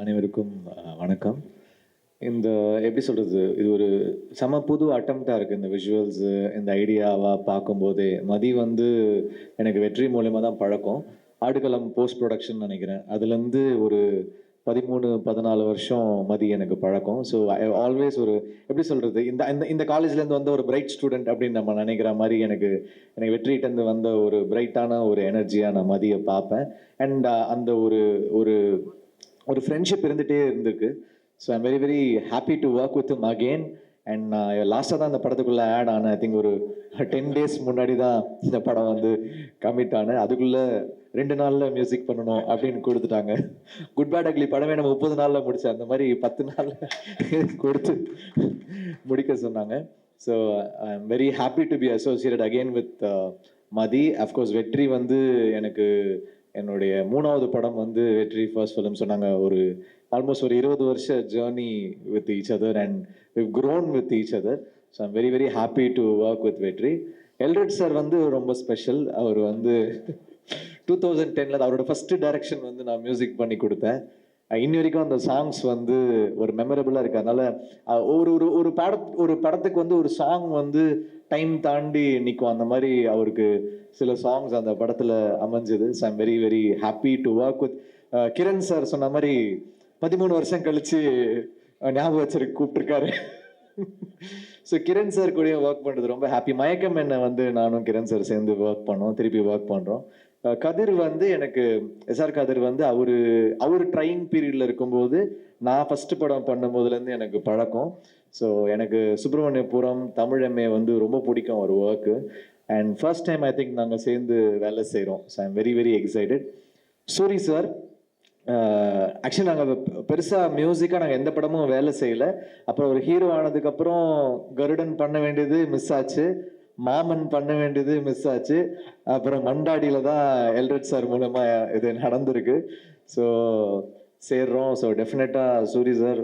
அனைவருக்கும் வணக்கம். இந்த எப்படி சொல்கிறது இது ஒரு செம புது அட்டம்ப்டாக இருக்குது இந்த விஷுவல்ஸு இந்த ஐடியாவாக பார்க்கும்போதே. மதி வந்து எனக்கு வெற்றி மூலயமா தான் பழக்கம். ஆடுகளம் போஸ்ட் ப்ரொடக்ஷன் நினைக்கிறேன். அதுலேருந்து ஒரு பதிமூணு பதினாலு வருஷம் மதி எனக்கு பழக்கம். ஸோ ஆல்வேஸ் ஒரு எப்படி சொல்கிறது இந்த இந்த இந்த காலேஜ்லேருந்து வந்த ஒரு பிரைட் ஸ்டூடெண்ட் அப்படின்னு நம்ம நினைக்கிற மாதிரி எனக்கு எனக்கு வெற்றிகிட்டேருந்து வந்த ஒரு பிரைட்டான ஒரு எனர்ஜியாக நான் மதியை பார்ப்பேன். அண்ட் அந்த ஒரு ஒரு ஒரு ஃப்ரெண்ட்ஷிப் இருந்துகிட்டே இருந்திருக்கு. So I'm very very happy to work with him again and நான் லாஸ்ட்டாக தான் இந்த படத்துக்குள்ளே ஆட் ஆனேன். ஐ திங்க் ஒரு டென் டேஸ் முன்னாடி தான் இந்த படம் வந்து கமிட் ஆனேன். அதுக்குள்ளே ரெண்டு நாளில் மியூசிக் பண்ணணும் அப்படின்னு கொடுத்துட்டாங்க. குட் பேட் அக்லி படமே நம்ம முப்பது நாளில் முடித்தேன் அந்த மாதிரி பத்து நாளில் கொடுத்து முடிக்க சொன்னாங்க. So I am very happy to be associate again with Mathi of course Vetri வந்து எனக்கு என்னுடைய மூணாவது படம் வந்து வெற்றி ஃபர்ஸ்ட் ஃபிலிம் சொன்னாங்க. ஒரு ஆல்மோஸ்ட் ஒரு இருபது வருஷ journey with each other and we've grown with each other so I'm very very happy to work with Vetri Elred sir வந்து ரொம்ப ஸ்பெஷல் அவர் வந்து டூ தௌசண்ட் டென்னில் அவரோட ஃபஸ்ட்டு டைரக்ஷன் வந்து நான் மியூசிக் பண்ணி கொடுத்தேன். இன்னி வரைக்கும் அந்த சாங்ஸ் வந்து ஒரு மெமரபுளாக இருக்கு. அதனால ஒரு ஒரு ஒரு பட ஒரு படத்துக்கு வந்து ஒரு சாங் வந்து டைம் தாண்டி நிற்கும் அந்த மாதிரி அவருக்கு சில சாங்ஸ் அந்த படத்தில் அமைஞ்சது. So I'm very very happy to work with Kiran sir சொன்ன மாதிரி பதிமூணு வருஷம் கழித்து ஞாபகம் வச்சிருக்கு கூப்பிட்டுருக்காரு. ஸோ கிரண் சார் கூடயும் ஒர்க் பண்ணுறது ரொம்ப ஹாப்பி மயக்கம் என்ன வந்து நானும் கிரண் சார் சேர்ந்து ஒர்க் பண்ணோம் திருப்பி ஒர்க் பண்ணுறோம் கதிர் வந்து எனக்கு எஸ்ஆர் கதிர் வந்து அவரு அவர் ட்ரைனிங் பீரியடில் இருக்கும்போது நான் ஃபஸ்ட்டு படம் பண்ணும்போதுலேருந்து எனக்கு பழக்கம். ஸோ எனக்கு சுப்பிரமணியபுரம் தமிழ் எம்ஏ வந்து ரொம்ப பிடிக்கும் ஒரு work and first time I think நாங்கள் சேர்ந்து வேலை செய்கிறோம் so I'm very very excited Soori sir actually நாங்கள் பெருசாக மியூசிக்காக நாங்கள் எந்த படமும் வேலை செய்யலை. அப்புறம் ஒரு ஹீரோ ஆனதுக்கப்புறம் கருடன் பண்ண வேண்டியது மிஸ் ஆச்சு. மாமன் பண்ண வேண்டியது மிஸ் ஆச்சு. அப்புறம் மண்டாடியில் தான் எல்ரெட் சார் மூலமாக இது நடந்திருக்கு. ஸோ சேர்றோம். ஸோ டெஃபினட்டாக சூரி சார்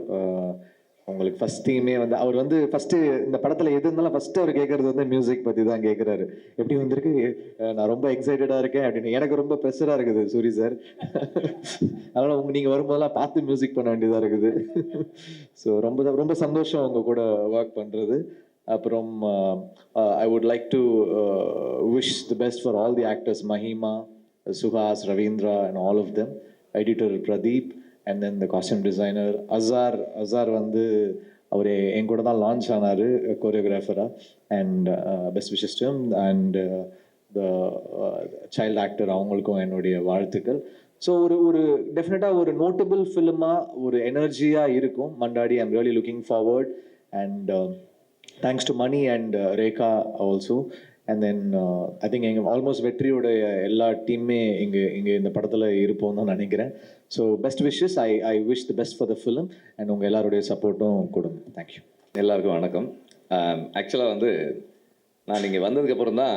உங்களுக்கு ஃபர்ஸ்ட் டீமே வந்து அவர் வந்து ஃபர்ஸ்ட் இந்த படத்துல எது இருந்தாலும் ஃபர்ஸ்ட் அவர் கேட்கறது வந்து மியூசிக் பத்தி தான் கேட்குறாரு எப்படி வந்திருக்கு? நான் ரொம்ப எக்ஸைட்டடா இருக்கேன் அப்படின்னு. எனக்கு ரொம்ப ப்ரெஷரா இருக்குது சூரி சார் அதனால உங்க நீங்க வரும்போதெல்லாம் பார்த்து மியூசிக் பண்ண வேண்டியதா இருக்குது. ஸோ ரொம்ப ரொம்ப சந்தோஷம் உங்க கூட ஒர்க் பண்றது. அப்புறம் I would like to wish the best for all the actors Mahima Suhas Ravindra and all of them editor Pradeep and then இந்த காஸ்டியூம் டிசைனர் அசார் அசார் வந்து அவர் என் கூட தான் லான்ச் ஆனார் கோரியோகிராஃபராக and best wishes to them and the child actor அவங்களுக்கும் என்னுடைய வாழ்த்துக்கள். So ஒரு ஒரு டெஃபினட்டாக ஒரு நோட்டபிள் ஃபிலிமாக ஒரு எனர்ஜியாக இருக்கும். Mandaadi I'm really looking forward and thanks to Mani and Rekha also and then I think எங்கள் ஆல்மோஸ்ட் வெற்றியோட எல்லா டீம்மே இங்கே இங்கே இந்த படத்தில் இருப்போம் தான் நினைக்கிறேன். So best wishes I I wish the best for the film and உங்கள் எல்லாருடைய சப்போர்ட்டும் கொடுங்க. தேங்க்யூ எல்லாருக்கும் வணக்கம். Um, ஆக்சுவலாக வந்து நான் இங்கே வந்ததுக்கப்புறம் தான்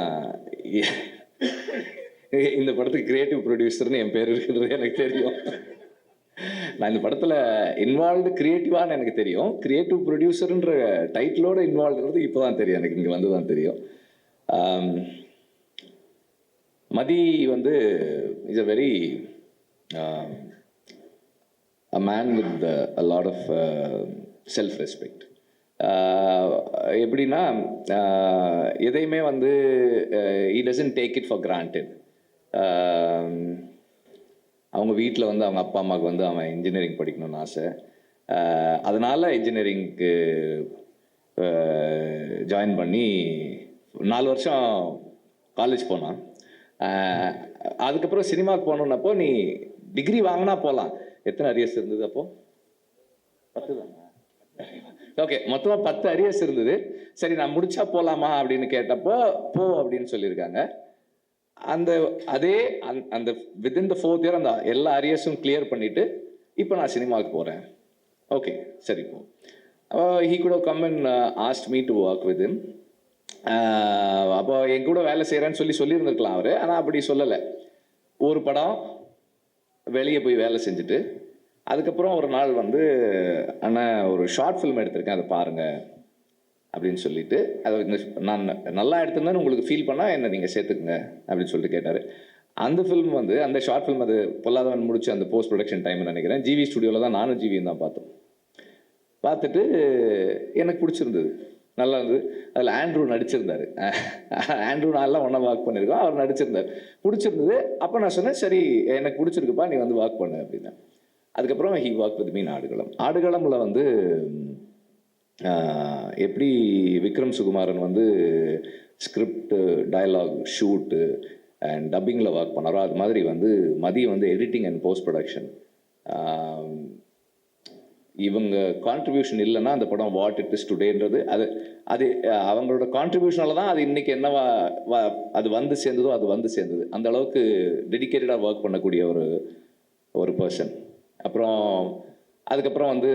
இந்த படத்துக்கு கிரியேட்டிவ் ப்ரொடியூசர்னு என் பேர் இருக்கிறது எனக்கு தெரியும். நான் இந்த படத்தில் இன்வால்வ்டு கிரியேட்டிவான்னு எனக்கு தெரியும். கிரியேட்டிவ் ப்ரொடியூசர்ன்ற டைட்டிலோட இன்வால்வ்டுறது இப்போ தான் தெரியும். எனக்கு இங்கே வந்து தான் தெரியும் um, மதி வந்து is a very a man with uh, a lot of uh, self respect uh, எப்படின்னா uh, எதையுமே வந்து he doesn't take it for granted அவங்க வீட்டில் வந்து அவங்க அப்பா அம்மாவுக்கு வந்து அவன் இன்ஜினியரிங் படிக்கணும்னு ஆசை. அதனால் இன்ஜினியரிங்க்கு ஜாயின் பண்ணி நாலு வருஷம் காலேஜ் போனான். Uh, அதுக்கப்புறம் சினிமாவுக்கு போகணுன்னப்போ நீ டிகிரி வாங்கினா போகலாம் எத்தனை அரியர்ஸ் இருந்தது அப்போ? பத்து தானா? ஓகே மொத்தமாக பத்து அரியர்ஸ் இருந்தது. சரி நான் முடிச்சா போகலாமா அப்படின்னு கேட்டப்போ போ அப்படின்னு சொல்லியிருக்காங்க. அந்த அதே அந்த- அந்த வித்தின் த ஃபோர்த் இயர் அந்த எல்லா அரியர்ஸும் கிளியர் பண்ணிட்டு இப்போ நான் சினிமாவுக்கு போகிறேன் ஓகே சரி போ. ஹீ கூட come and asked me to work with him அப்போ என் கூட வேலை செய்கிறேன்னு சொல்லி சொல்லியிருந்திருக்கலாம் அவர். ஆனால் அப்படி சொல்லலை. ஒரு படம் வெளியே போய் வேலை செஞ்சுட்டு அதுக்கப்புறம் ஒரு நாள் வந்து அண்ணா ஒரு ஷார்ட் ஃபிலிம் எடுத்திருக்கேன் அதை பாருங்கள் அப்படின்னு சொல்லிட்டு அதை நான் நல்லா எடுத்திருந்தேன்னு உங்களுக்கு ஃபீல் பண்ணால் என்ன நீங்கள் சேர்த்துக்குங்க அப்படின்னு சொல்லிட்டு கேட்டார். அந்த ஃபிலிம் வந்து அந்த ஷார்ட் ஃபிலிம் அது பொல்லாதவன் முடிச்சு அந்த போஸ்ட் ப்ரொடக்ஷன் டைம் நினைக்கிறேன். ஜிவி ஸ்டுடியோவில் தான் நானும் ஜிவியும் தான் பார்த்தோம். பார்த்துட்டு எனக்கு பிடிச்சிருந்தது. நல்லா இருந்தது அதில் ஆண்ட்ரூ நடிச்சிருந்தாரு. ஆண்ட்ரூ நான்லாம் ஒன்றா வாக் பண்ணியிருக்கோம் அவர் நடிச்சிருந்தார். பிடிச்சிருந்தது. அப்போ நான் சொன்னேன் சரி எனக்கு பிடிச்சிருக்குப்பா நீ வந்து வாக் பண்ணு அப்படின்னா. அதுக்கப்புறம் he walk with me Aadukalam. ஆடுகளமில் வந்து எப்படி விக்ரம் சுகுமாரன் வந்து ஸ்கிரிப்ட் டயலாக் ஷூட்டு அண்ட் டப்பிங்கில் ஒர்க் பண்ணாரோ அது மாதிரி வந்து மதியம் வந்து எடிட்டிங் அண்ட் போஸ்ட் ப்ரொடக்ஷன் இவங்க கான்ட்ரிபியூஷன் இல்லைன்னா அந்த படம் வாட் இட் இஸ் டுடேன்றது அது அது அவங்களோட கான்ட்ரிபியூஷனால தான் அது இன்றைக்கி என்னவா வ- அது வந்து சேர்ந்ததோ அது வந்து சேர்ந்தது. அந்த அளவுக்கு டெடிக்கேட்டடாக ஒர்க் பண்ணக்கூடிய ஒரு ஒரு பர்சன் அப்புறம் அதுக்கப்புறம் வந்து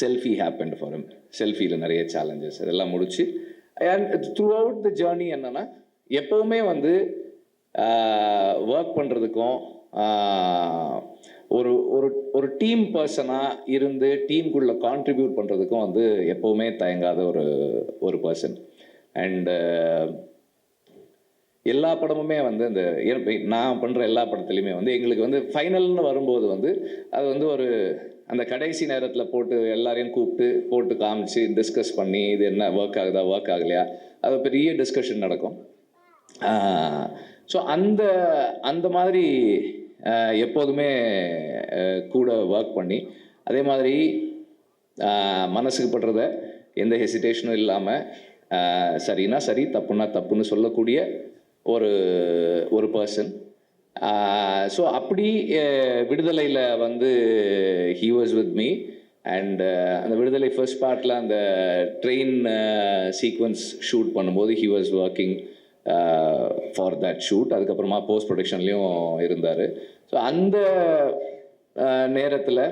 செல்ஃபி ஹேப்பன் ஃபார் him. செல்ஃபியில் நிறைய சேலஞ்சஸ் இதெல்லாம் முடிச்சு and through out the journey என்னென்னா எப்போவுமே வந்து ஒர்க் பண்ணுறதுக்கும் ஒரு ஒரு ஒரு டீம் பர்சனாக இருந்து டீமுக்குள்ளே கான்ட்ரிபியூட் பண்ணுறதுக்கும் வந்து எப்போவுமே தயங்காத ஒரு ஒரு பர்சன் அண்டு எல்லா படமுமே வந்து இந்த நான் பண்ணுற எல்லா படத்துலையுமே வந்து எங்களுக்கு வந்து ஃபைனல்னு வரும்போது வந்து அது வந்து ஒரு அந்த கடைசி நேரத்தில் போட்டு எல்லாரையும் கூப்பிட்டு போட்டு காமிச்சு டிஸ்கஸ் பண்ணி இது என்ன ஒர்க் ஆகுதா ஒர்க் ஆகலையா அது பெரிய டிஸ்கஷன் நடக்கும். ஸோ அந்த அந்த மாதிரி எப்போதுமே கூட ஒர்க் பண்ணி அதே மாதிரி மனசுக்கு படுறத எந்த ஹெசிடேஷனும் இல்லாமல் சரினா சரி தப்புனா தப்புன்னு சொல்லக்கூடிய ஒரு ஒரு பர்சன் ஸோ அப்படி விடுதலையில் வந்து he was with me and அந்த விடுதலை ஃபர்ஸ்ட் பார்ட்டில் அந்த ட்ரெயின் சீக்வன்ஸ் ஷூட் பண்ணும்போது he was working for that shoot அதுக்கப்புறமா போஸ்ட் ப்ரொடக்ஷன்லேயும் இருந்தார். ஸோ அந்த நேரத்தில்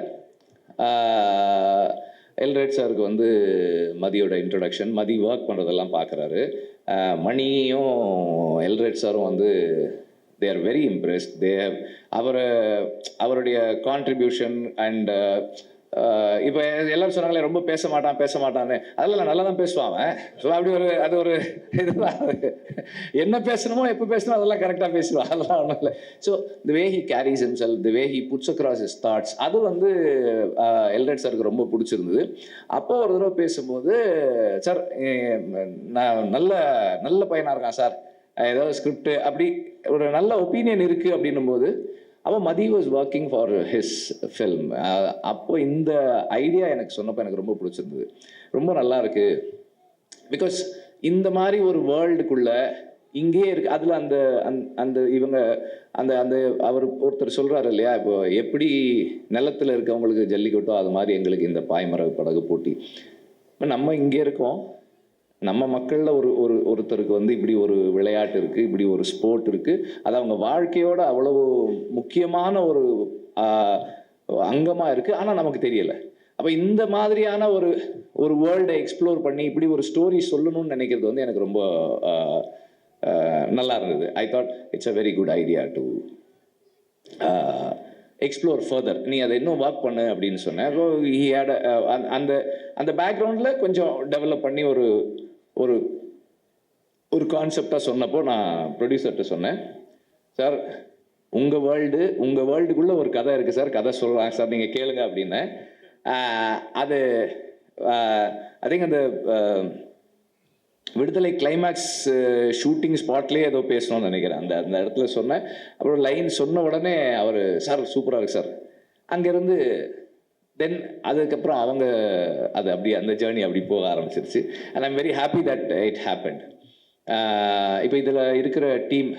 எல்ரேட் சாருக்கு வந்து மதியோட இன்ட்ரடக்ஷன் மதி ஒர்க் பண்ணுறதெல்லாம் பார்க்குறாரு மணியும் எல்ரேட் சாரும் வந்து they are very impressed they அவரை அவருடைய கான்ட்ரிபியூஷன் அண்ட் இப்போ எல்லாரும் சொன்னாங்களே ரொம்ப பேச மாட்டான் பேச மாட்டான்னு. அதெல்லாம் நல்லா தான் பேசுவான் ஸோ அப்படி ஒரு அது ஒரு இதுதான் என்ன பேசணுமோ எப்போ பேசணும் அதெல்லாம் கரெக்டாக பேசுவான் அதெல்லாம் ஒன்றும் இல்லை. So the way he carries himself the way he puts across his thoughts அது வந்து எல்ரெட் சாருக்கு ரொம்ப பிடிச்சிருந்தது. அப்போ ஒரு தடவை பேசும்போது சார் நான் நல்ல நல்ல பையனாக இருக்கான் சார் ஏதாவது ஸ்கிரிப்ட் அப்படி ஒரு நல்ல ஒப்பீனியன் இருக்குது அப்படின்னும் போது அப்போ Mathi was working for his film அப்போ இந்த ஐடியா எனக்கு சொன்னப்போ எனக்கு ரொம்ப பிடிச்சிருந்தது. ரொம்ப நல்லா இருக்கு. பிகாஸ் இந்த மாதிரி ஒரு வேர்ல்டுக்குள்ள இங்கேயே இருக்கு. அதில் அந்த அந்த- அந்த இவங்க அந்த அந்த அவர் ஒருத்தர் சொல்கிறாரு இல்லையா? இப்போ எப்படி நிலத்துல இருக்கவங்களுக்கு ஜல்லிக்கட்டோ அது மாதிரி எங்களுக்கு இந்த பாய்மர படகு போட்டி. இப்போ நம்ம இங்கே இருக்கோம். நம்ம மக்களில் ஒரு ஒரு ஒருத்தருக்கு வந்து இப்படி ஒரு விளையாட்டு இருக்குது இப்படி ஒரு ஸ்போர்ட் இருக்குது அது அவங்க வாழ்க்கையோட அவ்வளவு முக்கியமான ஒரு அங்கமாக இருக்குது ஆனால் நமக்கு தெரியலை. அப்போ இந்த மாதிரியான ஒரு ஒரு வேர்ல்டை எக்ஸ்ப்ளோர் பண்ணி இப்படி ஒரு ஸ்டோரி சொல்லணும்னு நினைக்கிறது வந்து எனக்கு ரொம்ப நல்லா இருந்தது. I thought it's a very good idea to explore further நீ அதை இன்னும் ஒர்க் பண்ணு அப்படின்னு சொன்னேன். ஸோ ஹி ஹேட் அந்த அந்த பேக்ரவுண்டில் கொஞ்சம் டெவலப் பண்ணி ஒரு ஒரு ஒரு கான்செப்டாக சொன்னப்போ நான் ப்ரொடியூசர்கிட்ட சொன்னேன். சார் உங்கள் வேர்ல்டு உங்கள் வேர்ல்டுக்குள்ளே ஒரு கதை இருக்குது சார் கதை சொல்கிறாங்க சார் நீங்கள் கேளுங்க அப்படின்னேன். அது ஐ திங்க் அந்த விடுதலை கிளைமேக்ஸ் ஷூட்டிங் ஸ்பாட்லேயே ஏதோ பேசணும்னு நினைக்கிறேன். அந்த அந்த இடத்துல சொன்னேன். அப்புறம் லைன் சொன்ன உடனே அவர் சார் சூப்பராக இருக்கு சார் அங்கேருந்து தென் அதுக்கப்புறம் அவங்க அது அப்படி அந்த ஜேர்னி அப்படி போக ஆரம்பிச்சிருச்சு. And I'm very happy that it happen இப்போ இதில் இருக்கிற டீம்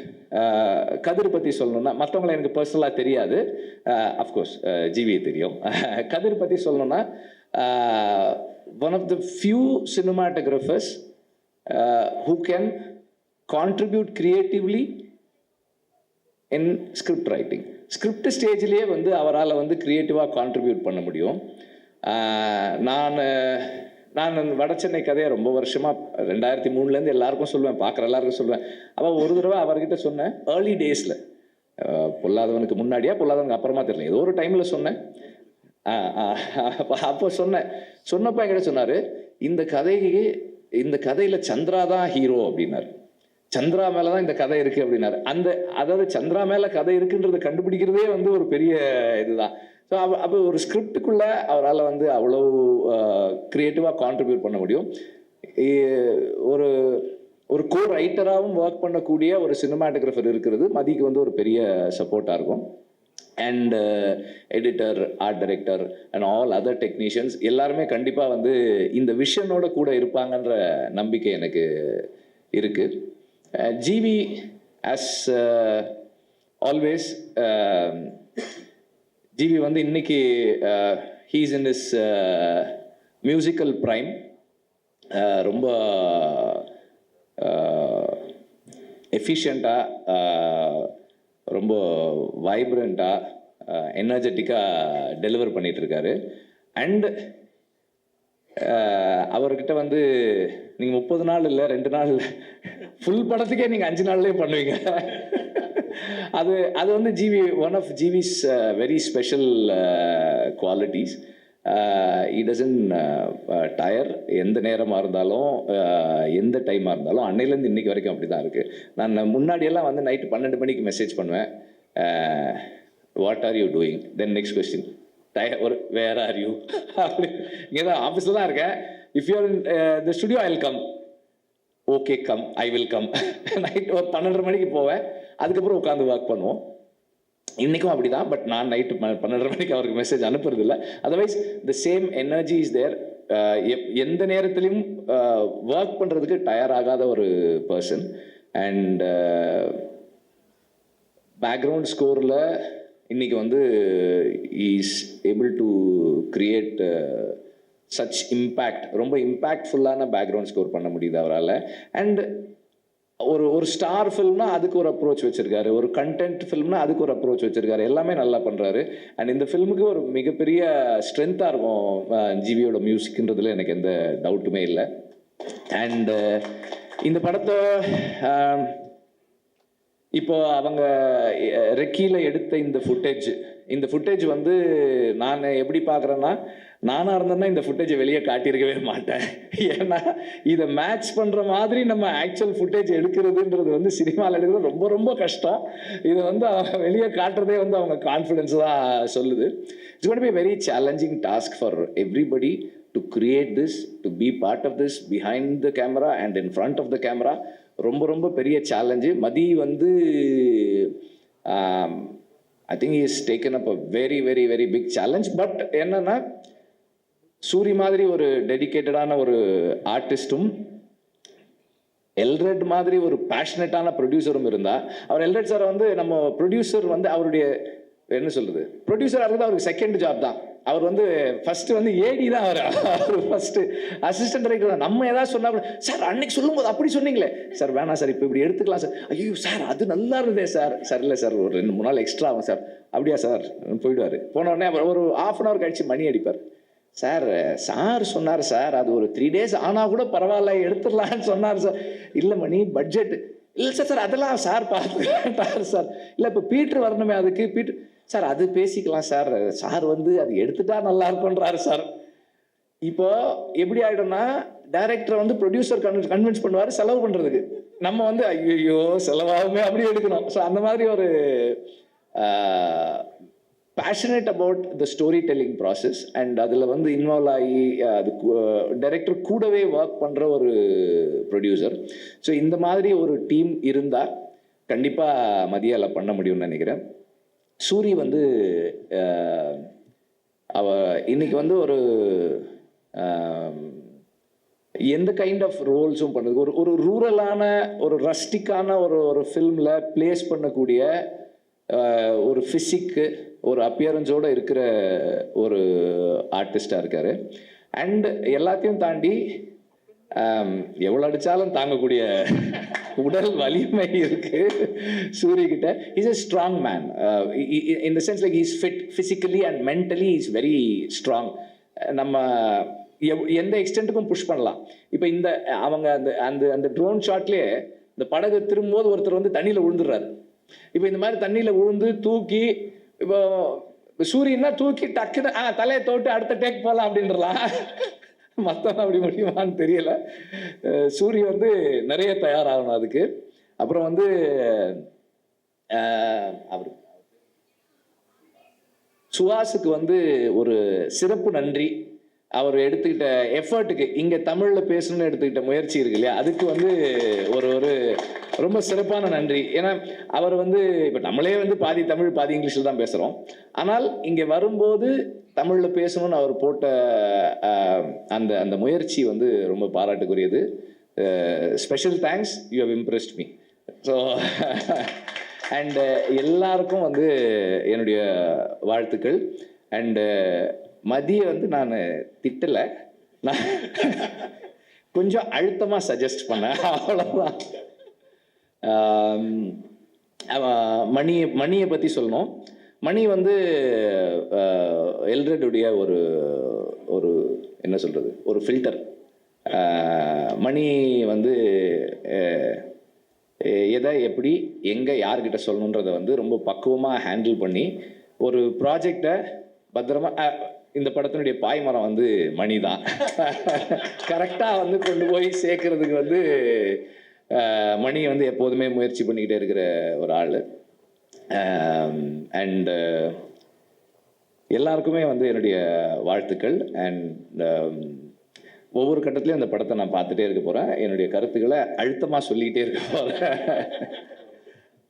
கதிர் பற்றி சொல்லணும்னா மற்றவங்களை எனக்கு பர்சனலாக தெரியாது. அஃப்கோர்ஸ் ஜிவி தெரியும். கதிர் பற்றி சொல்லணும்னா one of the few cinematographers who can contribute creatively in script writing script ஸ்டேஜ்லேயே வந்து அவரால் வந்து க்ரியேட்டிவாக கான்ட்ரிபியூட் பண்ண முடியும். நான் நான் அந்த வட சென்னை கதையை ரொம்ப வருஷமாக ரெண்டாயிரத்தி மூணுலேருந்து எல்லாருக்கும் சொல்லுவேன் பார்க்குற எல்லாருக்கும் சொல்லுவேன் அப்போ ஒரு தடவை அவர்கிட்ட சொன்னேன் ஏர்லி டேஸில் பொல்லாதவனுக்கு முன்னாடியா பொல்லாதவனுக்கு அப்புறமா தெரியல. ஏதோ ஒரு டைமில் சொன்னேன். ஆ, ஆ, அப்போ சொன்னேன். சொன்னப்போ என்கிட்ட சொன்னார் இந்த கதைக்கு இந்த கதையில் சந்திரா தான் ஹீரோ அப்படின்னாரு. சந்திரா மேலதான் இந்த கதை இருக்கு அப்படின்னாரு. அந்த அதாவது சந்திரா மேல கதை இருக்குன்றத கண்டுபிடிக்கிறதே வந்து ஒரு பெரிய இதுதான். ஸோ அப்போ ஒரு ஸ்கிரிப்டுக்குள்ள அவரால் வந்து அவ்வளோ க்ரியேட்டிவாக கான்ட்ரிபியூட் பண்ண முடியும். ஒரு ஒரு கோ ரைட்டராகவும் ஒர்க் பண்ணக்கூடிய ஒரு சினிமாட்டோகிராஃபர் இருக்கிறது. மதிக்கு வந்து ஒரு பெரிய சப்போர்ட்டாக இருக்கும். And editor art director and all other technicians எல்லாருமே கண்டிப்பாக வந்து இந்த விஷனோட கூட இருப்பாங்கன்ற நம்பிக்கை எனக்கு இருக்குது ஜிவி ஆஸ் ஆல்வேஸ் ஜிவி வந்து இன்னைக்கு he's in his musical prime ரொம்ப எஃபிஷியண்ட்டாக ரொம்ப வைப்ரண்ட்டாக எனர்ஜெட்டிக்காக டெலிவர் பண்ணிகிட்ருக்காரு அண்டு அவர்கிட்ட வந்து நீங்கள் முப்பது நாள் இல்லை ரெண்டு நாள் இல்லை. ஃபுல் படத்துக்கே நீங்கள் அஞ்சு நாள்லேயே பண்ணுவீங்க. அது அது வந்து GV one of GV's very special qualities he doesn't tire எந்த நேரமாக இருந்தாலும் uh, எந்த டைமாக இருந்தாலும் அன்னையிலேருந்து இன்றைக்கி வரைக்கும் அப்படி தான் இருக்குது நான் முன்னாடியெல்லாம் வந்து நைட்டு பன்னெண்டு மணிக்கு மெசேஜ் பண்ணுவேன். What are you doing then next question tyre ஒரு வேர் ஆர் யூ அப்படி. இங்கே தான் ஆஃபீஸில் தான் இருக்கேன். If you're the studio I will come okay come I will come night ஒரு பன்னெண்டரை மணிக்கு போவேன். அதுக்கப்புறம் உட்காந்து ஒர்க் பண்ணுவோம். இன்றைக்கும் அப்படி தான் பட் நான் நைட்டு பன்னெண்டரை மணிக்கு அவருக்கு மெசேஜ் அனுப்புறது இல்லை otherwise the same energy is there எந்த நேரத்திலையும் ஒர்க் uh, பண்ணுறதுக்கு டயர் ஆகாத ஒரு பர்சன் அண்ட் பேக்ரவுண்ட் ஸ்கோரில் இன்னைக்கு வந்து is able to create such impact ரொம்ப இம்பேக்ட்ஃபுல்லான பேக்ரவுண்ட் ஸ்கோர் பண்ண முடியுது அவரால். அண்ட் ஒரு ஒரு ஸ்டார் ஃபில்ம்னா அதுக்கு ஒரு அப்ரோச் வச்சிருக்காரு. ஒரு கண்டென்ட் ஃபில்ம்னா அதுக்கு ஒரு அப்ரோச் வச்சிருக்காரு. எல்லாமே நல்லா பண்ணுறாரு அண்ட் இந்த ஃபில்முக்கு ஒரு மிகப்பெரிய ஸ்ட்ரென்த்தாக இருக்கும் ஜிவியோட மியூசிக்ன்றதுல எனக்கு எந்த டவுட்டுமே இல்லை. அண்டு இந்த படத்தை இப்போ அவங்க ரெக்கியில் எடுத்த இந்த ஃபுட்டேஜ் இந்த ஃபுட்டேஜ் வந்து நான் எப்படி பார்க்குறேன்னா நானாக இருந்தேன்னா இந்த ஃபுட்டேஜை வெளியே காட்டியிருக்கவே மாட்டேன். ஏன்னா இதை மேட்ச் பண்ணுற மாதிரி நம்ம ஆக்சுவல் ஃபுட்டேஜ் எடுக்கிறதுன்றது வந்து சினிமாவில் எடுக்கிறது ரொம்ப ரொம்ப கஷ்டம். இதை வந்து அவங்க வெளியே காட்டுறதே வந்து அவங்க கான்ஃபிடென்ஸ் தான் சொல்லுது. It's got be very challenging task for everybody to create this to be part of this behind the camera and in front of the camera ரொம்ப ரொம்ப பெரிய சேலஞ்சு மதி வந்து I think is taken up a very very very big challenge but என்னன்னா சூரி மாதிரி ஒரு டெடிகேட்டடான ஒரு ஆர்டிஸ்ட்டும் எல்ரெட் மாதிரி ஒரு பேஷனட்டான ப்ரொடியூசரும் இருந்தா அவர் எல்ரெட் சார் வந்து நம்ம ப்ரொடியூசர் வந்து அவருடைய என்ன சொல்றது? ப்ரொடியூசராக இருந்தால் அவருக்கு செகண்ட் ஜாப் தான். அவர் வந்து ஃபர்ஸ்ட் வந்து ஏடி தான் அவர். அவர் ஃபர்ஸ்ட் அசிஸ்டன்ட் டைரக்டர் தான் நம்ம ஏதாவது சொன்னா கூட சார் அன்னைக்கு சொல்லும்போது அப்படி சொன்னீங்களே. சார் வேணாம் சார் இப்போ இப்படி எடுத்துக்கலாம் சார் ஐயோ சார் அது நல்லா இருந்தே சார் சார் இல்லை சார் ஒரு ரெண்டு மூணு நாள் எக்ஸ்ட்ரா ஆகும் சார் அப்படியா சார் போயிடுவார். போன உடனே அப்புறம் ஒரு ஆஃப் அன் ஹவர் கழிச்சு மணி அடிப்பார். சார் சார் சொன்னார் சார் அது ஒரு த்ரீ டேஸ் ஆனால் கூட பரவாயில்ல. எடுத்துடலான்னு சொன்னார் சார் இல்லை மணி பட்ஜெட் இல்லை சார் சார் அதெல்லாம் சார் பார்த்துட்டார் சார். இல்லை இப்போ பீட்ரு வரணுமே அதுக்கு பீட்ரு. சார் அது பேசிக்கலாம் சார். சார் வந்து அது எடுத்துட்டா நல்லா இருக்கும்ன்றாரு சார். இப்போ எப்படி ஆகிடும்னா டைரக்டர் வந்து ப்ரொடியூசர் கன்வின்ஸ் பண்ணுவார் செலவு பண்ணுறதுக்கு நம்ம வந்து ஐயோ செலவாகுமே அப்படி எடுக்கணும். ஸோ அந்த மாதிரி ஒரு passionate about the story telling process and அதில் வந்து இன்வால்வ் ஆகி uh, அது டைரக்டர் uh, கூடவே ஒர்க் பண்ணுற ஒரு ப்ரொடியூசர் ஸோ இந்த மாதிரி ஒரு டீம் இருந்தால் கண்டிப்பாக மதியால பண்ண முடியும்னு நினைக்கிறேன். சூரி வந்து uh, அவ இன்னைக்கு வந்து ஒரு um, எந்த கைண்ட் ஆஃப் ரோல்ஸும் பண்ணுது. ஒரு ஒரு ரூரலான ஒரு ரஸ்டிக்கான ஒரு ஒரு ஃபில்மில் ப்ளேஸ் பண்ணக்கூடிய ஒரு ஃபிசிக்கு ஒரு அப்பியரன்ஸோட இருக்கிற ஒரு ஆர்டிஸ்டாக இருக்காரு. அண்ட் எல்லாத்தையும் தாண்டி எவ்வளோ எவ்வளவு அடிச்சாலும் தாங்கக்கூடிய உடல் வலிமை இருக்கு சூரிய கிட்ட. Is a strong man in the sense like is fit physically and mentally is very strong நம்ம எவ்- எந்த எக்ஸ்டென்ட்டுக்கும் புஷ் பண்ணலாம். இப்போ இந்த அவங்க அந்த அந்த அந்த ட்ரோன் ஷாட்லேயே இந்த படகு திரும்பும்போது ஒருத்தர் வந்து தண்ணியில் விழுந்துடுறாரு இப்போ இந்த மாதிரி தண்ணியில் விழுந்து தூக்கி இப்போ சூரியன்னா தூக்கி டக்குன்னு ஆ தலையை தோட்டு அடுத்த டேக் போகலாம் அப்படின்றலாம். மற்றவங்க அப்படி முடியுமான்னு தெரியல. சூரியன் சூரிய வந்து நிறைய தயாராகணும் அதுக்கு. அப்புறம் வந்து அவர் சுஹாஸுக்கு வந்து ஒரு சிறப்பு நன்றி. அவர் எடுத்துக்கிட்ட எஃபர்ட்டுக்கு இங்கே தமிழில் பேசணும்னு எடுத்துக்கிட்ட முயற்சி இருக்கு இல்லையா? அதுக்கு வந்து ஒரு ஒரு ரொம்ப சிறப்பான நன்றி. ஏன்னா அவர் வந்து இப்போ நம்மளே வந்து பாதி தமிழ் பாதி இங்கிலீஷில் தான் பேசுகிறோம் ஆனால் இங்கே வரும்போது தமிழில் பேசணும்னு அவர் போட்ட அந்த அந்த முயற்சி வந்து ரொம்ப பாராட்டுக்குரியது. Special thanks you have impressed me so and எல்லாருக்கும் வந்து என்னுடைய வாழ்த்துக்கள். அண்டு மதியை வந்து நான் திட்டலை. நான் கொஞ்சம் அழுத்தமாக சஜஸ்ட் பண்ணேன். அவ்வளோதான் மணியை மணியை பற்றி சொல்லணும். மணி வந்து எல்ரெடுடைய ஒரு ஒரு என்ன சொல்கிறது ஒரு ஃபில்டர் மணி வந்து எதை எப்படி எங்கே யார்கிட்ட சொல்லணுன்றதை வந்து ரொம்ப பக்குவமாக ஹேண்டில் பண்ணி ஒரு ப்ராஜெக்டை பத்திரமா இந்த படத்தினுடைய பாய்மரம் வந்து மணி தான் கரெக்டாக வந்து கொண்டு போய் சேர்க்கறதுக்கு வந்து மணி வந்து எப்போதுமே முயற்சி பண்ணிக்கிட்டே இருக்கிற ஒரு ஆள். அண்டு எல்லாருக்குமே வந்து என்னுடைய வாழ்த்துக்கள். அண்ட் ஒவ்வொரு கட்டத்துலையும் அந்த படத்தை நான் பார்த்துட்டே இருக்க போகிறேன் என்னுடைய கருத்துக்களை அழுத்தமாக சொல்லிக்கிட்டே இருக்க போகிறேன்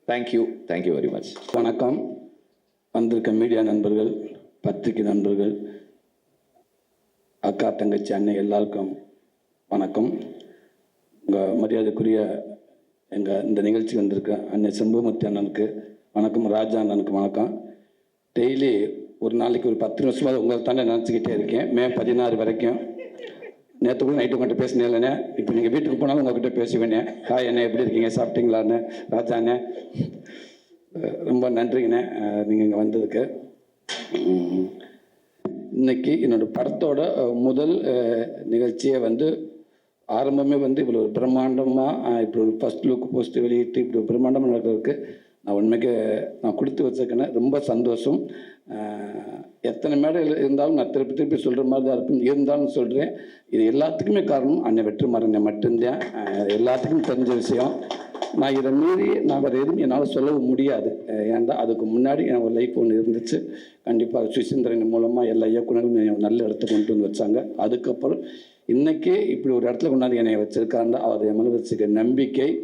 தேங்க்யூ தேங்க்யூ வெரி மச் வணக்கம். வந்திருக்க மீடியா நண்பர்கள் பத்திரிகை நண்பர்கள் அக்கா தங்கச்சி அன்னை எல்லாருக்கும் வணக்கம். உங்கள் மரியாதைக்குரிய எங்கள் இந்த நிகழ்ச்சி வந்திருக்க அண்ணன் செம்புமூர்த்தி அண்ணனுக்கு வணக்கம் ராஜா அண்ணனுக்கு வணக்கம். டெய்லி ஒரு நாளைக்கு ஒரு பத்து நிமிஷமாக உங்களை தானே நினச்சிக்கிட்டே இருக்கேன். மே பதினாறு வரைக்கும். நேற்று கூட நைட்டு உங்கள்கிட்ட பேசினேன் இல்லைண்ணே. இப்போ நீங்கள் வீட்டுக்கு போனாலும் உங்கள்கிட்ட பேசுவேண்ணே. ஹாய் அண்ணே எப்படி இருக்கீங்க? சாப்பிட்டீங்களாண்ணே ராஜா அண்ணே. ரொம்ப நன்றிங்கண்ணே நீங்கள் இங்கே வந்ததுக்கு. இன்னைக்கு என்னோட படத்தோட முதல் நிகழ்ச்சியை வந்து ஆரம்பமே வந்து இவ்வளோ ஒரு பிரம்மாண்டமாக இப்படி ஒரு ஃபஸ்ட் லுக் போஸ்ட் வெளியிட்டு இப்படி ஒரு பிரம்மாண்டமாக நடக்கிறதுக்கு நான் உண்மைக்கு நான் கொடுத்து வச்சிருக்கேன் ரொம்ப சந்தோஷம். எத்தனை மேடையில் இருந்தாலும் நான் திருப்பி திருப்பி சொல்கிற மாதிரி தான் இருக்கும். இருந்தாலும் சொல்கிறேன் இது எல்லாத்துக்குமே காரணம் அண்ணன் வெற்றிமாறன் மட்டும்தான். எல்லாத்துக்கும் தெரிஞ்ச விஷயம். நான் இதை மீறி நான் வேறு எதுவும் என்னால் சொல்லவும் முடியாது. ஏன்டா அதுக்கு முன்னாடி எனக்கு ஒரு லைஃப் ஒன்று இருந்துச்சு. கண்டிப்பாக சுசீந்திரன் மூலமாக எல்லா இயக்குநர்களும் என்னை நல்ல இடத்துக்கு கொண்டு வந்து வச்சாங்க. அதுக்கப்புறம் இன்றைக்கே இப்படி ஒரு இடத்துல கொண்டாந்து என்னை வச்சிருக்காருன்னா அவர் என் வச்சுக்க நம்பிக்கை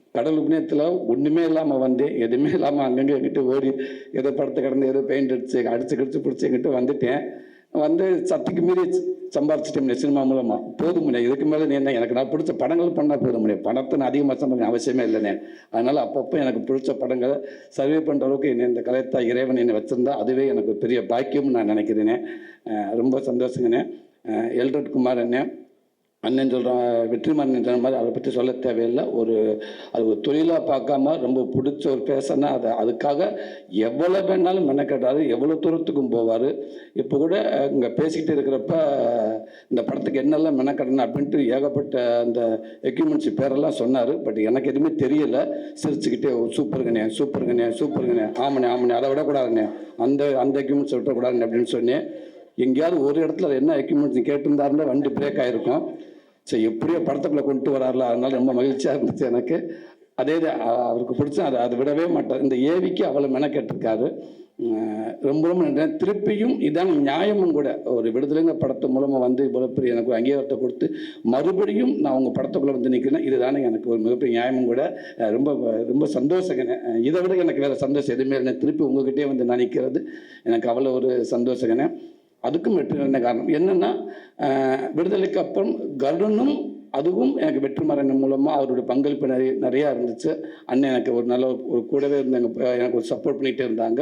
கடல் உபநயத்தில் ஒன்றுமே இல்லாமல் வந்து எதுவுமே இல்லாமல் அங்கங்கே எங்கிட்ட ஓடி ஏதோ படத்தை கடந்து ஏதோ பெயிண்ட் அடிச்சு அடிச்சு கடிச்சு பிடிச்சி எங்கிட்ட வந்துட்டேன். வந்து சத்துக்கு மீறி சம்பாரிச்சிட்டேன் சினிமா மூலமாக போதும் முடியாது இதுக்கு மேலே நீ என்ன எனக்கு நான் பிடிச்ச படங்கள் பண்ணால் போதும் முடியும் படத்தை நான் அதிகமாக சம்பாதிக்க அவசியமே இல்லைண்ணே அதனால் அப்பப்போ எனக்கு பிடிச்ச படங்களை சர்வே பண்ணுற அளவுக்கு என்னை இந்த கலைத்தா இறைவன் என்னை வச்சுருந்தா அதுவே எனக்கு பெரிய பாக்கியம்னு நான் நினைக்கிறேனே. ரொம்ப சந்தோஷங்கண்ணே எல்ரட் குமார் அண்ணே. அண்ணன் சொல்கிறான் வெற்றிமாறன் சொன்ன மாதிரி அதை பற்றி சொல்ல தேவையில்லை. ஒரு அது ஒரு தொழிலாக பார்க்காம ரொம்ப பிடிச்ச ஒரு பேசனா அதை அதுக்காக எவ்வளோ வேணாலும் மெனக்கட்டாரு எவ்வளோ தூரத்துக்கும் போவார். இப்போ கூட இங்கே பேசிக்கிட்டு இருக்கிறப்ப இந்த படத்துக்கு என்னெல்லாம் மெனக்கட்டணும் அப்படின்ட்டு ஏகப்பட்ட அந்த எக்யூப்மெண்ட்ஸ் பேரெல்லாம் சொன்னார். பட் எனக்கு எதுவுமே தெரியல. சிரிச்சுக்கிட்டே சூப்பருங்கண்ணே சூப்பருங்கண்ணே சூப்பருங்கண்ணே ஆமாண்ணே ஆமாண்ணே அதை விடக்கூடாதுண்ணே. அந்த அந்த எக்யூப்மெண்ட்ஸ் விட்டக்கூடாதுண்ணே அப்படின்னு சொன்னேன். எங்கேயாவது ஒரு இடத்துல என்ன எக்யூப்மெண்ட்ஸ் கேட்டிருந்தாருன்னா வண்டி பிரேக் ஆகிருக்கும் சரி எப்படியோ படத்துக்குள்ளே கொண்டு வராருல அதனால ரொம்ப மகிழ்ச்சியாக இருந்துச்சு எனக்கு. அதே அவருக்கு பிடிச்ச அதை அதை விடவே மாட்டார். இந்த ஏவிக்கு அவ்வளோ மெனக்கெட்டிருக்காரு. ரொம்ப ரொம்ப நன்றி. திருப்பியும் இதான் நியாயமும் கூட ஒரு விடுதலைங்க படத்து மூலமாக வந்து இவ்வளோ பெரிய எனக்கு அங்கீகாரத்தை கொடுத்து மறுபடியும் நான் உங்கள் படத்துக்குள்ளே வந்து நிற்கிறேன் இதுதானே எனக்கு ஒரு மிகப்பெரிய நியாயமும் கூட ரொம்ப ரொம்ப சந்தோஷங்கண்ணே இதை விட எனக்கு வேறு சந்தோஷம் எதுவுமே இல்லை திருப்பி உங்ககிட்டே வந்து நான் நிற்கிறது எனக்கு அவ்வளோ ஒரு சந்தோஷங்கண்ணே அதுக்கும் வெற்றி நிறைந்த காரணம். என்னன்னா விடுதலைக்கு அப்புறம் கருடனும் அதுவும் எனக்கு வெற்றிமாறன் மூலமாக அவருடைய பங்களிப்பு நிறைய நிறையா இருந்துச்சு. அண்ணன் எனக்கு ஒரு நல்ல ஒரு கூடவே இருந்தாங்க எனக்கு ஒரு சப்போர்ட் பண்ணிகிட்டே இருந்தாங்க.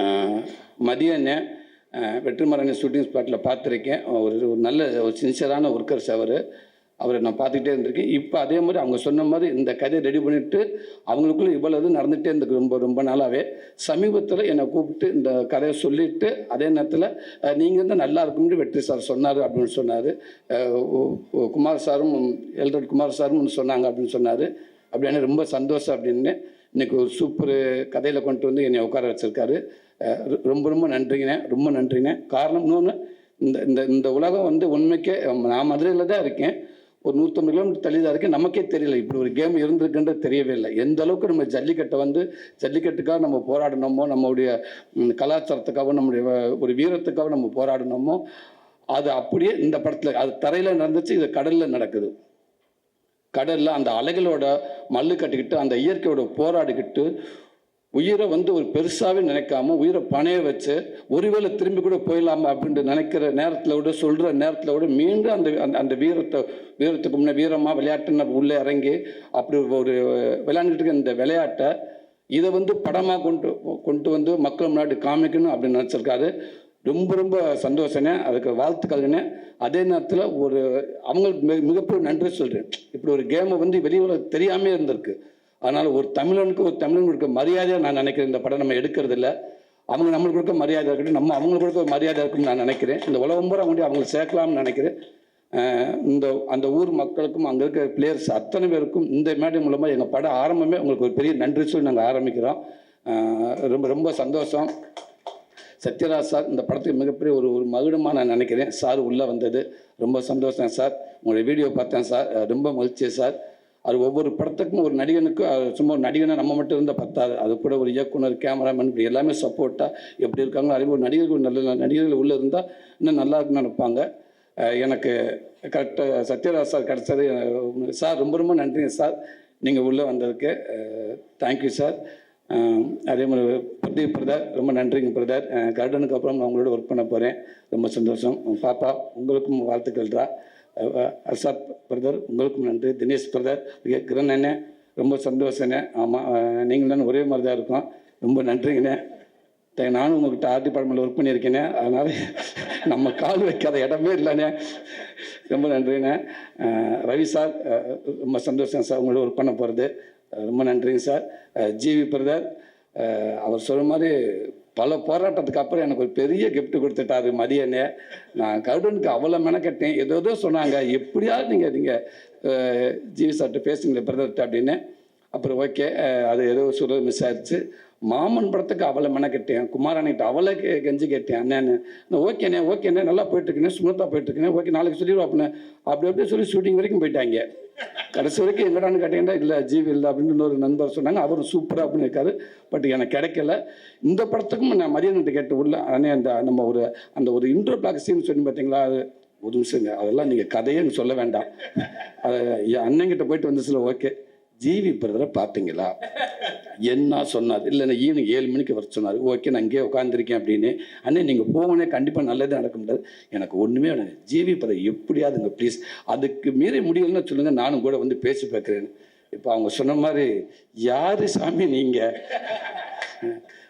ஆஹ் மதிய வெற்றிமாறன் ஷூட்டிங் ஸ்பாட்டில் பார்த்துருக்கேன். ஒரு ஒரு நல்ல ஒரு சின்சியரான ஒர்க்கர்ஸ் அவர். அவரை நான் பார்த்துக்கிட்டே இருந்திருக்கேன். இப்போ அதே மாதிரி அவங்க சொன்ன மாதிரி இந்த கதையை ரெடி பண்ணிவிட்டு அவங்களுக்குள்ள இவ்வளவு நடந்துகிட்டே இருந்திருக்கு ரொம்ப ரொம்ப நாளாகவே சமீபத்தில் என்னை கூப்பிட்டு இந்த கதையை சொல்லிவிட்டு அதே நேரத்தில் நீங்கள் தான் நல்லா இருக்கும்னு வெற்றி சார் சொன்னார் அப்படின்னு சொன்னார். குமார் சாரும் எல்ரட் குமார் சாரும் சொன்னாங்க அப்படின்னு சொன்னார். அப்படின்னு ரொம்ப சந்தோஷம் அப்படின்னு. இன்னைக்கு ஒரு சூப்பர் கதையில் கொண்டு வந்து என்னை உட்கார வச்சுருக்காரு. ரொம்ப ரொம்ப நன்றிங்கண்ணே ரொம்ப நன்றிங்க. காரணம் இன்னொன்று இந்த இந்த இந்த உலகம் வந்து உண்மைக்கே நான் மதுரையில் தான் இருக்கேன். ஒரு நூற்றம்பது கிலோமீட்டர் தள்ளி தான் இருக்கேன். நமக்கே தெரியல இப்படி ஒரு கேம் இருந்திருக்குன்றது தெரியவே இல்லை. எந்த அளவுக்கு நம்ம ஜல்லிக்கட்டை வந்து ஜல்லிக்கட்டுக்காக நம்ம போராடினோமோ நம்மளுடைய கலாச்சாரத்துக்காகவும் நம்முடைய ஒரு வீரத்துக்காக நம்ம போராடினோமோ அது அப்படியே இந்த படத்தில் அது தரையில் நடந்துச்சு இது கடலில் நடக்குது. கடலில் அந்த அலைகளோட மல்லு கட்டிக்கிட்டு அந்த இயற்கையோட போராடிக்கிட்டு உயிரை வந்து ஒரு பெருசாகவே நினைக்காம உயிரை பணைய வச்சு ஒருவேளை திரும்பி கூட போயிடலாமா அப்படின்ட்டு நினைக்கிற நேரத்தில் விட சொல்கிற நேரத்தில் விட மீண்டும் அந்த அந்த அந்த வீரத்தை வீரத்துக்கு முன்னே வீரமாக விளையாட்டுன்னு உள்ளே இறங்கி அப்படி ஒரு விளையாண்டுட்டு இருக்க இந்த விளையாட்டை இதை வந்து படமாக கொண்டு கொண்டு வந்து மக்கள் முன்னாடி காமிக்கணும் அப்படின்னு நினச்சிருக்காரு. ரொம்ப ரொம்ப சந்தோஷங்க. அதுக்கு வாழ்த்துக்கள்னே அதே நேரத்தில் ஒரு அவங்களுக்கு மிக மிகப்பெரிய நன்றி சொல்கிறேன் இப்படி ஒரு கேமை வந்து வெளியில் தெரியாமே இருந்திருக்கு. அதனால் ஒரு தமிழனுக்கு ஒரு தமிழன் கொடுக்க மரியாதையாக நான் நினைக்கிறேன். இந்த படம் நம்ம எடுக்கிறது இல்லை அவங்க நம்மளுக்கு கொடுக்க மரியாதை இருக்கட்டும் நம்ம அவங்களுக்கு கொடுக்க ஒரு மரியாதை இருக்கும்னு நான் நினைக்கிறேன். இந்த உலகம் பூரா கொண்டு அவங்களுக்கு சேர்க்கலாம்னு நினைக்கிறேன். இந்த அந்த ஊர் மக்களுக்கும் அங்கே இருக்கிற பிளேயர்ஸ் அத்தனை பேருக்கும் இந்த மேடை மூலமாக எங்கள் படம் ஆரம்பமே உங்களுக்கு ஒரு பெரிய நன்றி சொல்லி நாங்கள் ஆரம்பிக்கிறோம். ரொம்ப ரொம்ப சந்தோஷம். சத்யராஜ் சார் இந்த படத்துக்கு மிகப்பெரிய ஒரு ஒரு மகுடமாக நான் நினைக்கிறேன். சார் உள்ளே வந்தது. ரொம்ப சந்தோஷம் சார். உங்களுடைய வீடியோ பார்த்தேன் சார். ரொம்ப மகிழ்ச்சி சார். அது ஒவ்வொரு படத்துக்கும் ஒரு நடிகனுக்கு சும்மா ஒரு நடிகனை நம்ம மட்டும் இருந்தால் பத்தாது. அது கூட ஒரு இயக்குனர் கேமராமேன் இப்படி எல்லாமே சப்போர்ட்டாக எப்படி இருக்காங்களோ அதே மாதிரி நடிகர்கள் நல்ல நடிகர்கள் உள்ளே இருந்தால் இன்னும் நல்லா இருக்குன்னு நினைப்பாங்க. எனக்கு கரெக்டாக சத்யராஜ் சார் கிடச்சது சார் ரொம்ப ரொம்ப நன்றிங்க சார். நீங்கள் உள்ளே வந்ததுக்கு தேங்க்யூ சார். அதே மாதிரி பிரதீப் பிரதர் ரொம்ப நன்றிங்க பிரதர். கர்டனுக்கு அப்புறம் நான் உங்களோட ஒர்க் பண்ண போகிறேன் ரொம்ப சந்தோஷம். பாப்பா உங்களுக்கும் வாழ்த்துக்கள்ரா அசாப் பிரதர் உங்களுக்கும் நன்றி. தினேஷ் பிரதர் கிரண் அண்ணே ரொம்ப சந்தோஷண்ணே ஆமாம் நீங்களும் ஒரே மாதிரி தான் இருக்கும். ரொம்ப நன்றிங்கண்ணே. நானும் உங்கள்கிட்ட ஆர்டி டிபார்ட்மெண்ட்டில் ஒர்க் பண்ணியிருக்கேனே. அதனால் நம்ம கால் வைக்காத இடமே இல்லைண்ணே. ரொம்ப நன்றிண்ணே ரவி சார் ரொம்ப சந்தோஷம் சார் உங்களோட ஒர்க் பண்ண போகிறது ரொம்ப நன்றிங்க சார். ஜிவி பிரதர் அவர் சொல்கிற மாதிரி பல போராட்டத்துக்கு அப்புறம் எனக்கு ஒரு பெரிய கிஃப்ட் கொடுத்துட்டாரு மதியனே நான் கருடனுக்கு அவ்வளோ மெனக்கட்டேன். ஏதோ ஏதோ சொன்னாங்க. எப்படியாவது நீங்கள் நீங்கள் ஜிவி சார்கிட்ட பேசுங்களேன் பிரதர்கிட்ட அப்படின்னு. அப்புறம் ஓகே அது ஏதோ சொல்ல மிஸ் ஆயிடுச்சு. மாமன் படத்துக்கு அவளை மெனக்கட்டேன். குமாரனிட்ட அவளை கெ- கெஞ்சி கேட்டேன் அண்ணன்னு. ஓகேண்ணே ஓகேண்ணே நல்லா போயிட்டுருக்கேன் ஸ்மூத்தாக போயிட்டுருக்கேன் ஓகே நாளைக்கு சொல்லிடுவோம் அப்படின்னு அப்படி அப்படியே சொல்லி ஷூட்டிங் வரைக்கும் போயிட்டாங்க. கடைசி வரைக்கும் எங்கடான்னு கேட்டீங்கன்னா இல்லை ஜீவி இல்லை அப்படின்னு இன்னொரு நண்பர் சொன்னாங்க. அவரும் சூப்பராக அப்படின்னு இருக்காரு பட் எனக்கு கிடைக்கல. இந்த படத்துக்கும் நான் மதியானத்தை கேட்டு உள்ள ஆனால் அந்த நம்ம ஒரு அந்த ஒரு இன்ட்ரோ பிளாக் சீன் சொல்லி பார்த்தீங்களா அது ஒரு நிமிஷங்க அதெல்லாம் நீங்கள் கதையே சொல்ல வேண்டாம். அது என் அண்ணங்கிட்ட போயிட்டு வந்துச்சுல ஓகே ஜீவி பிரதரை பார்த்தீங்களா? என்ன சொன்னார்? இல்லைன்னா ஈவினிங் ஏழு மணிக்கு வர சொன்னார். ஓகே நான் இங்கேயே உட்காந்துருக்கேன் அப்படின்னு. அண்ணே நீங்கள் போகணே கண்டிப்பாக நல்லதே நடக்க முடியாது. எனக்கு ஒன்றுமே வேணும். ஜீவி பிரதர் எப்படியாதுங்க ப்ளீஸ் அதுக்கு மீறி முடியலன்னு சொல்லுங்கள் நானும் கூட வந்து பேசி பார்க்குறேன்னு இப்போ அவங்க சொன்ன மாதிரி யார் சாமி நீங்கள்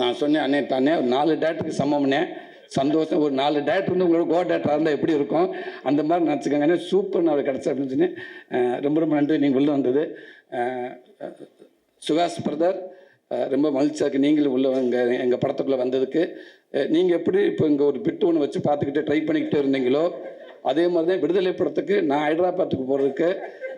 நான் சொன்னேன் அண்ணே தானே ஒரு நாலு டேட்டுக்கு சமம்னே சந்தோஷம் ஒரு நாலு டேரக்டர் வந்து உங்களோட கோ டேரக்டராக இருந்தால் எப்படி இருக்கும்? அந்த மாதிரி நினச்சிக்கோங்க சூப்பர் நான் கிடச்சி அப்படின்னு சொன்னேன். ரொம்ப ரொம்ப நன்றி. நீங்கள் உள்ளே வந்தது. சுகாஷ் பிரதர் ரொம்ப மகிழ்ச்சியாக இருக்குது நீங்களும் உள்ள எங்கள் எங்கள் படத்துக்குள்ளே வந்ததுக்கு. நீங்கள் எப்படி இப்போ இங்கே ஒரு பிட்டு ஒன்று வச்சு பார்த்துக்கிட்டே ட்ரை பண்ணிக்கிட்டே இருந்தீங்களோ அதே மாதிரி தான் விடுதலை படத்துக்கு நான் ஹைதராபாத்துக்கு போகிறதுக்கு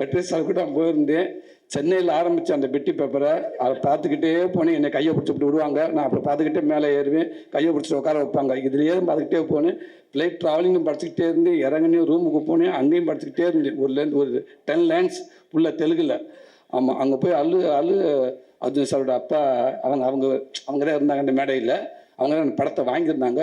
வெற்றி சார் நான் போயிருந்தேன். சென்னையில் ஆரம்பித்த அந்த பெட்டி பேப்பரை அதை பார்த்துக்கிட்டே போனேன். என்னை கையை பிடிச்சி விடுவாங்க. நான் அப்புறம் பார்த்துக்கிட்டே மேலே ஏறுவேன். கையை பிடிச்சிட்டு உட்கார வைப்பாங்க. இதுலேயே பார்த்துக்கிட்டே போனேன். ஃப்ளைட் ட்ராவலிங்கும் படிச்சுக்கிட்டே இருந்து இறங்கினேன் ரூமுக்கு போனேன். அங்கேயும் படிச்சுக்கிட்டே இருந்தேன். லேந்து ஒரு டென் லேண்ட்ஸ் உள்ள தெலுங்கில் ஆமாம் அங்கே போய் அழு அழு. அர்ஜுன் சாரோட அப்பா அவங்க அவங்க அவங்க தான் இருந்தாங்க அந்த மேடையில். அவங்க தான் அந்த படத்தை வாங்கியிருந்தாங்க.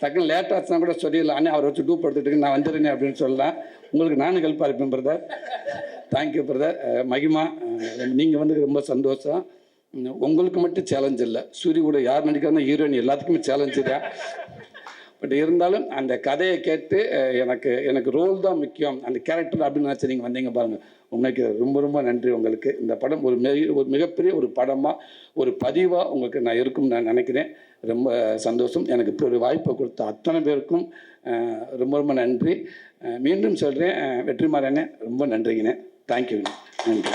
டக்குன்னு லேட்டாக ஆச்சுன்னா கூட சொல்லிடலாம். அண்ணே அவரை வச்சு டூப் எடுத்துட்டு நான் வந்துடுறேன் அப்படின்னு சொல்லலாம். உங்களுக்கு நானும் ஹெல்ப்பாக இருப்பேன் பிரதர் தேங்க்யூ பிரதர் மகிமா நீங்கள் வந்து ரொம்ப சந்தோஷம். உங்களுக்கு மட்டும் சேலஞ்ச் இல்லை. சூரிய கூட யார் நடிக்கிறாங்க ஹீரோயின் எல்லாத்துக்குமே சேலஞ்சு தான். பட் இருந்தாலும் அந்த கதையை கேட்டு எனக்கு எனக்கு ரோல் தான் முக்கியம். அந்த கேரக்டர் அப்படின்னு நினச்சி நீங்கள் வந்தீங்க பாருங்கள் உங்களுக்கு ரொம்ப ரொம்ப நன்றி உங்களுக்கு. இந்த படம் ஒரு மிக ஒரு மிகப்பெரிய ஒரு படமாக ஒரு பதிவாக உங்களுக்கு நான் இருக்கும்னு நான் நினைக்கிறேன். ரொம்ப சந்தோஷம். எனக்கு இப்படி ஒரு வாய்ப்பை கொடுத்த அத்தனை பேருக்கும் ரொம்ப ரொம்ப நன்றி. மீண்டும் சொல்கிறேன் வெற்றிமாறனே ரொம்ப நன்றிங்கண்ணே. தேங்க்யூ நன்றி.